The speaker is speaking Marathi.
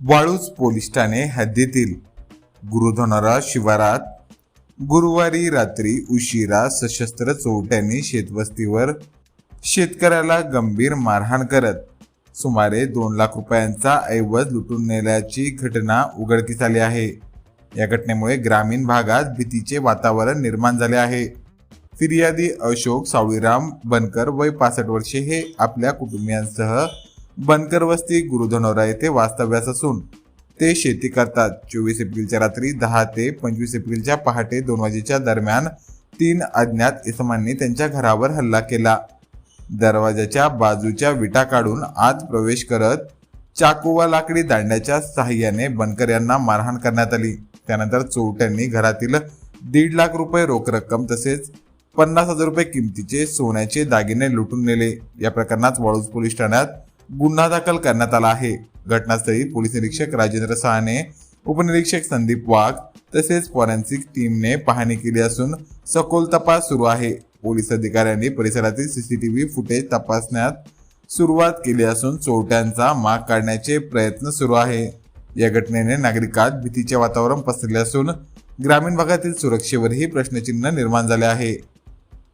वाळूज पोलीस ठाणे हद्दीतील गुरुधनोरा शिवारात गुरुवारी रात्री उशिरा सशस्त्र चोरट्यांनी शेतवस्तीवर शेतकऱ्याला गंभीर मारहाण करत सुमारे दोन लाख रुपयांचा ऐवज लुटून नेल्याची घटना उघडकीस आली आहे. या घटनेमुळे ग्रामीण भागात भीतीचे वातावरण निर्माण झाले आहे. फिर्यादी अशोक सावळीराम बनकर वय पासष्ट वर्षे हे आपल्या कुटुंबियांसह बनकर वस्ती गुरुधनोरा येथे वास्तव्यास असून ते शेती करतात. चोवीस एप्रिलच्या रात्री दहा ते पंचवीस एप्रिलच्या पहाटे दोन वाजेच्या दरम्यान तीन अज्ञात इसमांनी त्यांच्या घरावर हल्ला केला. दरवाजाच्या बाजूच्या विटा काढून आत प्रवेश करत चाकू व लाकडी दांड्याच्या सहाय्याने बनकर यांना मारहाण करण्यात आली. त्यानंतर चोरट्यांनी घरातील दीड लाख रुपये रोख रक्कम तसेच पन्नास हजार रुपये किमतीचे सोन्याचे दागिने लुटून नेले. या प्रकरणात वाळूज पोलीस ठाण्यात गुन्हा दाखल करण्यात आला आहे. घटनास्थळी पोलीस निरीक्षक राजेंद्र सहाने उपनिरीक्षक संदीप वाघ तसेच फॉरेन्सिक टीमने पाहणी केली असून सखोल तपास सुरू आहे. पोलीस अधिकाऱ्यांनी परिसरातील सीसीटीव्ही फुटेज तपासण्यात सुरुवात केली असून चोरट्यांचा माग काढण्याचे प्रयत्न सुरू आहे. या घटनेने नागरिकात भीतीचे वातावरण पसरले असून ग्रामीण भागातील सुरक्षेवरही प्रश्नचिन्ह निर्माण झाले आहे.